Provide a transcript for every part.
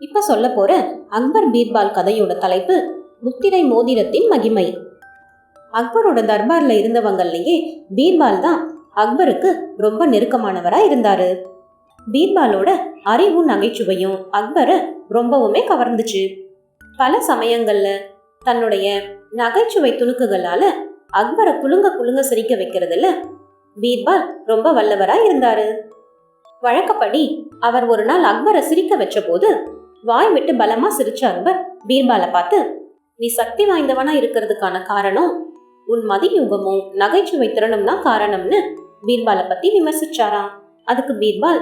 இப்ப சொல்ல போற அக்பர் பீர்பால் கதையோட தலைப்பு முத்திரை மோதிரத்தின் மகிமை. அக்பரோட தர்பார்ல இருந்தவங்கள்லயே பீர்பால் தான் அக்பருக்கு ரொம்ப நெருக்கமானவரா இருந்தாரு. பீர்பாலோட அறிவும் நகைச்சுவையும் அக்பரை ரொம்பவுமே கவர்ந்துச்சு. பல சமயங்கள்ல தன்னுடைய நகைச்சுவை துணுக்குகளால அக்பரை குலுங்க குலுங்க சிரிக்க வைக்கிறதுல பீர்பால் ரொம்ப வல்லவரா இருந்தாரு. வழக்கப்படி அவர் ஒரு நாள் அக்பரை சிரிக்க வச்ச போது வாய் விட்டு பலமா சிரிச்ச அக்பர் பீர்பாலை பார்த்து நீ சக்தி வாய்ந்தவனா இருக்கிறதுக்கான காரணம் உன் மதியுகமும் நகைச்சுவை திறனும் தான் காரணம்னு? பீர்பாலை பத்தி விமர்சிச்சாராம். அதுக்கு பீர்பால்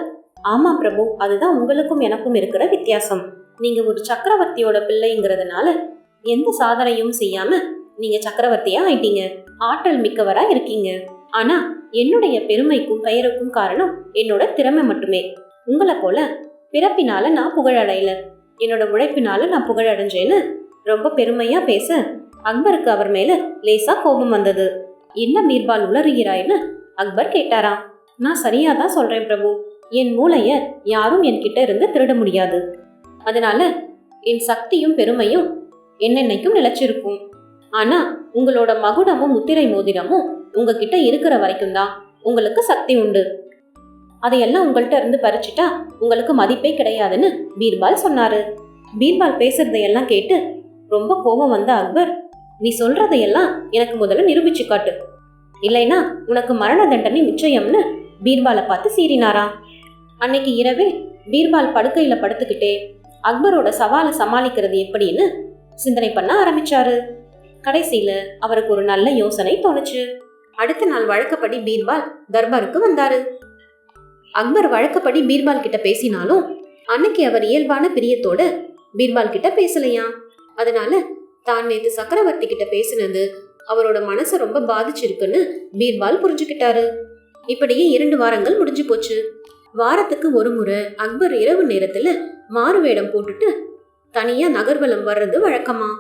ஆமா பிரபு அதுதான் உங்களுக்கும் எனக்கும் இருக்கிற வித்தியாசம். நீங்க ஒரு சக்கரவர்த்தியோட பிள்ளைங்கிறதுனால எந்த சாதனையும் செய்யாம நீங்க சக்கரவர்த்தியா ஆயிட்டீங்க. ஆற்றல் மிக்கவரா இருக்கீங்க. ஆனா என்னுடைய பெருமைக்கும் பெயருக்கும் காரணம் என்னோட திறமை மட்டுமே. உங்களை போல பிறப்பினால நான் புகழடையல. என்னோட உழைப்பினால நான் புகழடைஞ்சேன்னு ரொம்ப பெருமையா பேச அக்பருக்கு அவர் மேல லேசா கோபம் வந்தது. என்ன மீர்பால் உளறுகிறாய்னு அக்பர் கேட்டாராம். நான் சரியா தான் சொல்றேன் பிரபு. என் மூளைய யாரும் என்கிட்ட இருந்து திருட முடியாது. அதனால என் சக்தியும் பெருமையும் என்னென்னைக்கும் நிலைச்சிருக்கும். ஆனா உங்களோட மகுடமும் முத்திரை மோதிரமும் உங்ககிட்ட இருக்கிற வரைக்கும் தான் உங்களுக்கு சக்தி உண்டு. அதையெல்லாம் உங்கள்கிட்ட இருந்து பறிச்சுட்டா உங்களுக்கு மதிப்பே கிடையாதுன்னு பீர்பால் சொன்னாரு. பீர்பால் பேசுறதையெல்லாம் கேட்டு ரொம்ப கோபம் வந்த அக்பர் நீ சொல்றதையெல்லாம் எனக்கு முதல்ல நிரூபிச்சு காட்டு. இல்லைனா உனக்கு மரண தண்டனை நிச்சயம்னு பீர்பாலை பார்த்து சீறினாராம். அன்னைக்கு இரவே பீர்பால் படுக்கையில படுத்துக்கிட்டே அக்பரோட சவாலை சமாளிக்கிறது எப்படின்னு சிந்தனை பண்ண ஆரம்பிச்சாரு. கடைசியில அவருக்கு ஒரு நல்ல யோசனை தோணுச்சு. அடுத்த நாள் வழக்கப்படி பீர்பால் தர்பாருக்கு வந்தாரு. அக்பர் வழக்கப்படி பீர்பால் கிட்ட பேசினாலும் அன்னைக்கு அவர் இயல்பான பிரியத்தோட பீர்பால் கிட்ட பேசலையா? அதனால தான் நேத்து சக்கரவர்த்தி கிட்ட பேசினது அவரோட மனசை ரொம்ப பாதிச்சிருக்குன்னு பீர்பால் புரிஞ்சுக்கிட்டாரு. இப்படியே இரண்டு வாரங்கள் முடிஞ்சு போச்சு. வாரத்துக்கு ஒரு முறை அக்பர் இரவு நேரத்துல மாறு வேடம் போட்டுட்டு தனியா நகர்வலம் வர்றது வழக்கமா?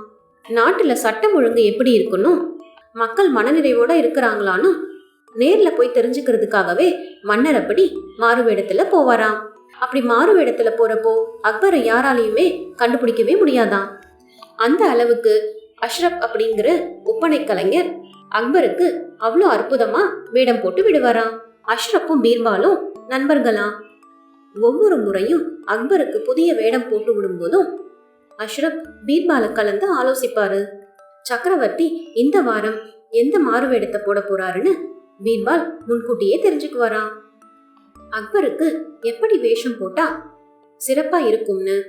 நாட்டுல சட்டம் ஒழுங்கு எப்படி இருக்கணும் மக்கள் மனநிறைவோட இருக்கிறாங்களான்னு நேர்ல போய் தெரிஞ்சுக்கிறதுக்காகவே மன்னர் அப்படி மாறு வேடத்துல போவாராம். அப்படி மாறு வேடத்துல போறப்போ அக்பரை யாராலையுமே கண்டுபிடிக்கவே முடியாதான் அந்த அளவுக்கு அஷ்ரப் அப்படிங்கிற ஒப்பனை கலைஞர் அக்பருக்கு அவ்வளோ அற்புதமா வேடம் போட்டு விடுவாராம். அஷ்ரப்பும் பீர்பாலும் நண்பர்களாம். ஒவ்வொரு முறையும் அக்பருக்கு புதிய வேடம் போட்டு விடும்போதும் அஷ்ரப் பீர்பாலை கலந்து ஆலோசிப்பாரு. சக்கரவர்த்தி இந்த வாரம் எந்த மாறு வேடத்தை போட போறாருன்னு பீர்பால் முன்கூட்டியே தெரிஞ்சுக்குவாராம். அக்பருக்கு எப்படி வேஷம் போட்டா சிறப்பா இருக்கும்னு?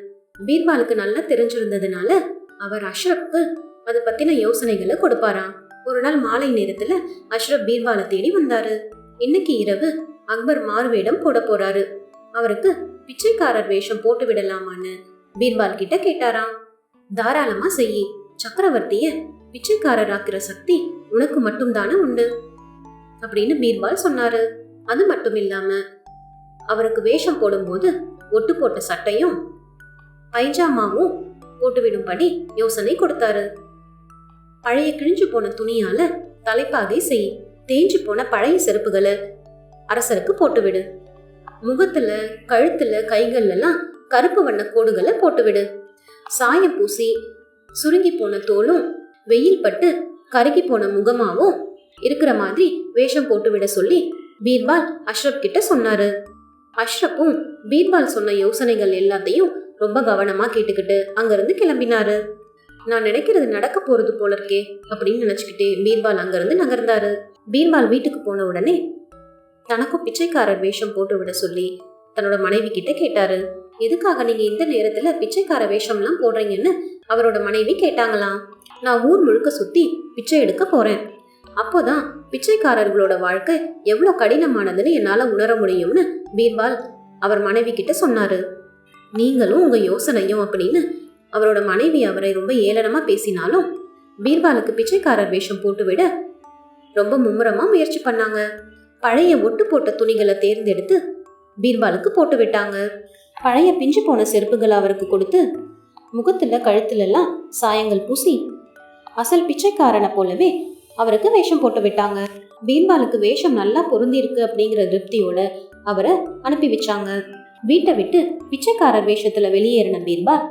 பீர்பாலுக்கு நல்லா தெரிஞ்சிருந்ததுனால அவர் அஷ்ரப்க்கு அதை பத்தின யோசனைகளை கொடுப்பாராம். ஒரு நாள் மாலை நேரத்துல அஷ்ரப் பீர்பாலை தேடி வந்தாரு. இன்னைக்கு இரவு அக்பர் மாறுவேடம் போட போறாரு. அவருக்கு பிச்சைக்காரர் வேஷம் போட்டு விடலாமான்னு பீர்பால் கிட்ட கேட்டாராம். தாராளமா செய்யி சக்கரவர்த்திய பிச்சைக்காரராக்கிற சக்தி உனக்கு மட்டும்தானே உண்டு. அப்படின்னு பீர்பால் சொன்னாரு. அது மட்டும் இல்லாம அவருக்கு வேஷம் போடும்போது ஒட்டு போட்ட சட்டையும் பைஜாமாவும் போட்டுவிடும்படி யோசனை கொடுத்தாரு. பழைய கிழிஞ்சு போன துணியால தலைப்பாகை செய் தேஞ்சு போன பழைய செருப்புகளை அரசருக்கு போட்டுவிடு. முகத்துல கழுத்துல கைகள்லாம் கருப்பு வண்ண கோடுகளை போட்டுவிடு. சாயம் பூசி சுருங்கி போன தோலும் வெயில் பட்டு கருகி போன முகமாவும் இருக்கிற மாதிரி வேஷம் போட்டு விட சொல்லி பீர்பால் அஷ்ரப் கிட்ட சொன்னாரு. அஷ்ரப்பும் பீர்பால் சொன்ன யோசனைகள் எல்லாத்தையும் ரொம்ப கவனமா கேட்டுக்கிட்டு அங்கிருந்து கிளம்பினாரு. நான் நினைக்கிறது நடக்க போறது போல இருக்கே அப்படின்னு நினைச்சுக்கிட்டே பீர்பால் அங்கிருந்து நகர்ந்தாரு. பீர்பால் வீட்டுக்கு போன உடனே தனக்கும் பிச்சைக்காரர் வேஷம் போட்டு விட சொல்லி தன்னோட மனைவி கிட்ட கேட்டாரு. எதுக்காக நீங்க இந்த நேரத்துல பிச்சைக்கார வேஷம்லாம் போடுறீங்கன்னு அவரோட மனைவி கேட்டாங்களாம். நான் ஊர் முழுக்க சுத்தி பிச்சை எடுக்க போறேன். அப்போதான் பிச்சைக்காரர்களோட வாழ்க்கை எவ்வளோ கடினமானதுன்னு என்னால் உணர முடியும்னு பீர்பால் அவர் மனைவி கிட்ட சொன்னாரு. நீங்களும் உங்கள் யோசனையும் அப்படின்னு அவரோட மனைவி அவரை ரொம்ப ஏளனமாக பேசினாலும் பீர்பாலுக்கு பிச்சைக்காரர் வேஷம் போட்டு விட ரொம்ப மும்முரமாக முயற்சி பண்ணாங்க. பழைய ஒட்டு போட்ட துணிகளை தேர்ந்தெடுத்து பீர்பாலுக்கு போட்டு விட்டாங்க. பழைய பிஞ்சு போன செருப்புகளை அவருக்கு கொடுத்து முகத்தில் கழுத்துலலாம் சாயங்கள் பூசி அசல் பிச்சைக்காரனை போலவே அவருக்கு வேஷம் போட்டு விட்டாங்க. பீர்பாலுக்கு வேஷம் நல்லா பொருந்திருக்கு அப்படிங்கிற திருப்தியோட அவரை அனுப்பி வச்சாங்க. வீட்டை விட்டு பிச்சைக்காரர் வேஷத்துல வெளியேறின பீர்பால்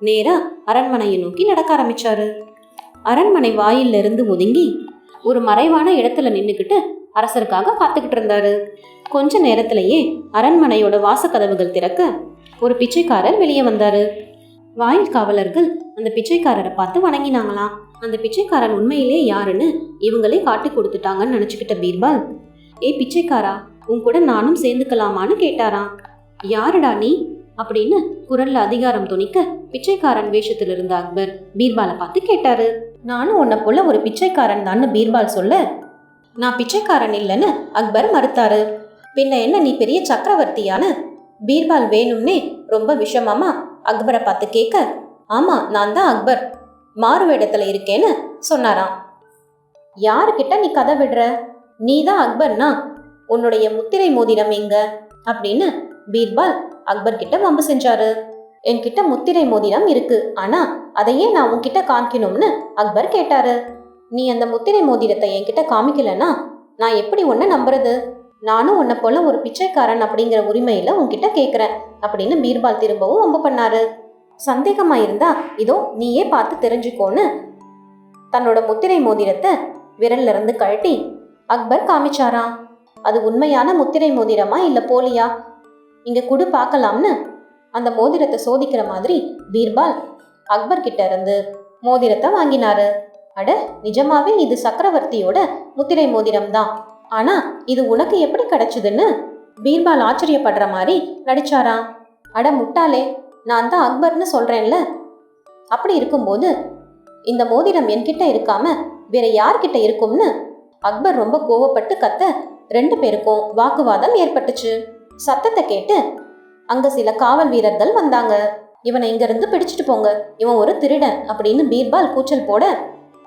நேரா அரண்மனையை நோக்கி நடக்க ஆரம்பிச்சாரு. அரண்மனை வாயில இருந்து ஒதுங்கி ஒரு மறைவான இடத்துல நின்னுக்கிட்டு அரசருக்காக காத்துக்கிட்டு இருந்தாரு. கொஞ்ச நேரத்திலேயே அரண்மனையோட வாசக்கதவுகள் திறக்க ஒரு பிச்சைக்காரர் வெளியே வந்தாரு. வாயில் காவலர்கள் அந்த பிச்சைக்காரரை பார்த்து வணங்கினாங்களாம். அந்த பிச்சைக்காரன் உண்மையிலே யாருன்னு இவங்களே காட்டி கொடுத்துட்டாங்கன்னு நினச்சிக்கிட்ட பீர்பால். ஏ பிச்சைக்காரா உன் கூட நானும் சேர்ந்துக்கலாமான்னு கேட்டாராம். யாருடா நீ? அப்படின்னு குரல்ல அதிகாரம் துணிக்க பிச்சைக்காரன் வேஷத்தில் இருந்த அக்பர் பீர்பாலை பார்த்து கேட்டாரு. நானும் உன்னை போல ஒரு பிச்சைக்காரன் தான்னு பீர்பால் சொல்ல நான் பிச்சைக்காரன் இல்லைன்னு அக்பர் மறுத்தாரு. பின்ன என்ன நீ பெரிய சக்கரவர்த்தியான பீர்பால் வேணும்னே ரொம்ப விஷமமா அக்பரை பார்த்து கேட்க ஆமா நான் தான் அக்பர். மாறு வேடத்துல இருக்கேன்னு சொன்னாராம். யாருக்கிட்ட நீ கதை விடுற? நீ தான் அக்பர்னா? உன்னுடைய முத்திரை மோதிரம் எங்க? அப்படின்னு பீர்பால் அக்பர் கிட்ட வம்பு செஞ்சாரு. என்கிட்ட முத்திரை மோதிரம் இருக்கு. ஆனா அதையே நான் உன்கிட்ட காமிக்கணும்னு அக்பர் கேட்டாரு. நீ அந்த முத்திரை மோதிரத்தை என்கிட்ட காமிக்கலனா நான் எப்படி உன்னை நம்புறது? நானும் உன்னை போல ஒரு பிச்சைக்காரன் அப்படிங்கிற உரிமையில உன்கிட்ட கேட்குறேன் அப்படின்னு பீர்பால் திரும்பவும் வம்பு பண்ணாரு. சந்தேகமா இருந்தா இதோ நீயே பார்த்து தெரிஞ்சுக்கோன்னு. தன்னோட முத்திரை மோதிரத்தை விரல்ல இருந்து கழட்டி அக்பர் காமிச்சாரா? அது உண்மையான முத்திரை மோதிரமா இல்ல போலியா? இங்க குடு பார்க்கலாம்னு. அந்த மோதிரத்தை சோதிக்கிற மாதிரி பீர்பால் அக்பர் கிட்ட இருந்து மோதிரத்தை வாங்கினாரு. அட நிஜமாவே இது சக்கரவர்த்தியோட முத்திரை மோதிரம் தான் ஆனா இது உனக்கு எப்படி கிடைச்சதுன்னு பீர்பால் ஆச்சரியப்படுற மாதிரி நடிச்சாராம். அட முட்டாளே நான் தான் அக்பர்னு சொல்கிறேன்ல அப்படி இருக்கும்போது இந்த மோதிரம் என்கிட்ட இருக்காம வேற யார்கிட்ட இருக்கும்னு அக்பர் ரொம்ப கோவப்பட்டு கத்த ரெண்டு பேருக்கும் வாக்குவாதம் ஏற்பட்டுச்சு. சத்தத்தை கேட்டு அங்க சில காவல் வீரர்கள் வந்தாங்க. இவனை இங்கிருந்து பிடிச்சிட்டு போங்க. இவன் ஒரு திருடன் அப்படின்னு பீர்பால் கூச்சல் போட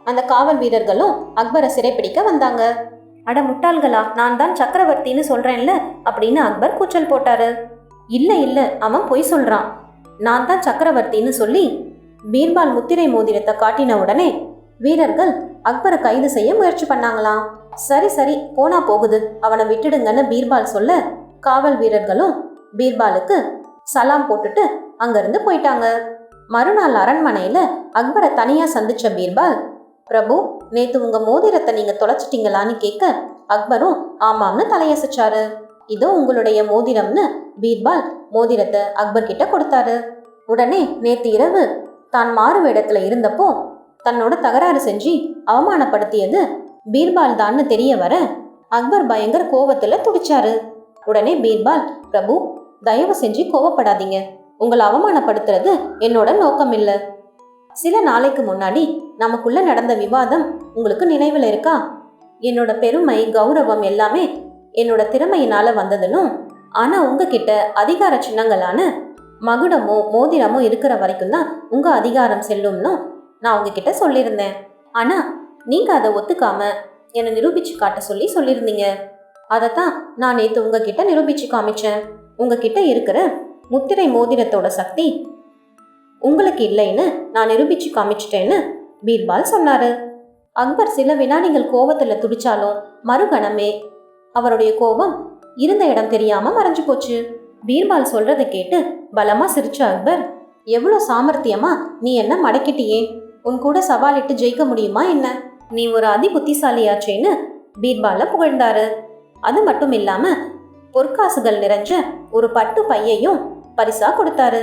அந்த காவல் வீரர்களும் அக்பரை சிறைப்பிடிக்க வந்தாங்க. அட முட்டாள்களா நான் தான் சக்கரவர்த்தின்னு சொல்றேன்ல? அப்படின்னு அக்பர் கூச்சல் போட்டாரு. இல்ல இல்ல அவன் பொய் சொல்றான். நான் தான் சக்கரவர்த்தின்னு சொல்லி பீர்பால் முத்திரை மோதிரத்தை காட்டின உடனே வீரர்கள் அக்பரை கைது செய்ய முயற்சி பண்ணாங்களாம். சரி சரி போனா போகுது. அவனை விட்டுடுங்கன்னு பீர்பால் சொல்ல காவல் வீரர்களும் பீர்பாலுக்கு சலாம் போட்டுட்டு அங்கிருந்து போயிட்டாங்க. மறுநாள் அரண்மனையில அக்பரை தனியா சந்திச்ச பீர்பால் பிரபு நேத்து உங்க மோதிரத்தை நீங்க தொலைச்சிட்டீங்களான்னு கேட்க அக்பரும் ஆமாம்னு தலையசைச்சாரு. இதோ உங்களுடைய மோதிரம்னு பீர்பால் மோதிரத்தை அக்பர் கிட்ட கொடுத்தாரு. உடனே நேத்து இரவு தான் மாறு வேடத்துல இருந்தப்போ தன்னோட தகராறு செஞ்சு அவமானப்படுத்தியது பீர்பால் தான்னு தெரிய வர அக்பர் பயங்கர கோவத்துல துடிச்சாரு. உடனே பீர்பால் பிரபு தயவு செஞ்சு கோவப்படாதீங்க. உங்களை அவமானப்படுத்துறது என்னோட நோக்கம் இல்ல சில நாளைக்கு முன்னாடி நமக்குள்ள நடந்த விவாதம் உங்களுக்கு நினைவில் இருக்கா? என்னோட பெருமை கௌரவம் எல்லாமே என்னோட திறமையினால வந்ததுன்னும் ஆனா உங்ககிட்ட அதிகார சின்னங்களான மகுடமோ மோதிரமோ இருக்கிற வரைக்கும் தான் உங்க அதிகாரம் செல்லும்னும் நான் உங்ககிட்ட சொல்லியிருந்தேன். ஆனா நீங்க அதை ஒத்துக்காம என்னை நிரூபிச்சு காட்ட சொல்லி சொல்லியிருந்தீங்க. அதைத்தான் நான் நேற்று உங்ககிட்ட நிரூபிச்சு காமிச்சேன். உங்ககிட்ட இருக்கிற முத்திரை மோதிரத்தோட சக்தி உங்களுக்கு இல்லைன்னு நான் நிரூபிச்சு காமிச்சிட்டேன்னு பீர்பால் சொன்னாரு. அக்பர் சில வினாடிகள் கோவத்தில் துடிச்சாலும் மறுகணமே அவருடைய கோபம் இருந்த இடம் தெரியாம மறைஞ்சு போச்சு. பீர்பால் சொல்றதை கேட்டு பலமா சிரிச்ச அக்பர். எவ்வளோ சாமர்த்தியமா நீ என்ன மடக்கிட்டியே? உன் கூட சவாலிட்டு ஜெயிக்க முடியுமா என்ன? நீ ஒரு அதி புத்திசாலியாச்சேன்னு பீர்பால புகழ்ந்தாரு. அது மட்டும் இல்லாம பொற்காசுகள் நிறைஞ்ச ஒரு பட்டு பையையும் பரிசா கொடுத்தாரு.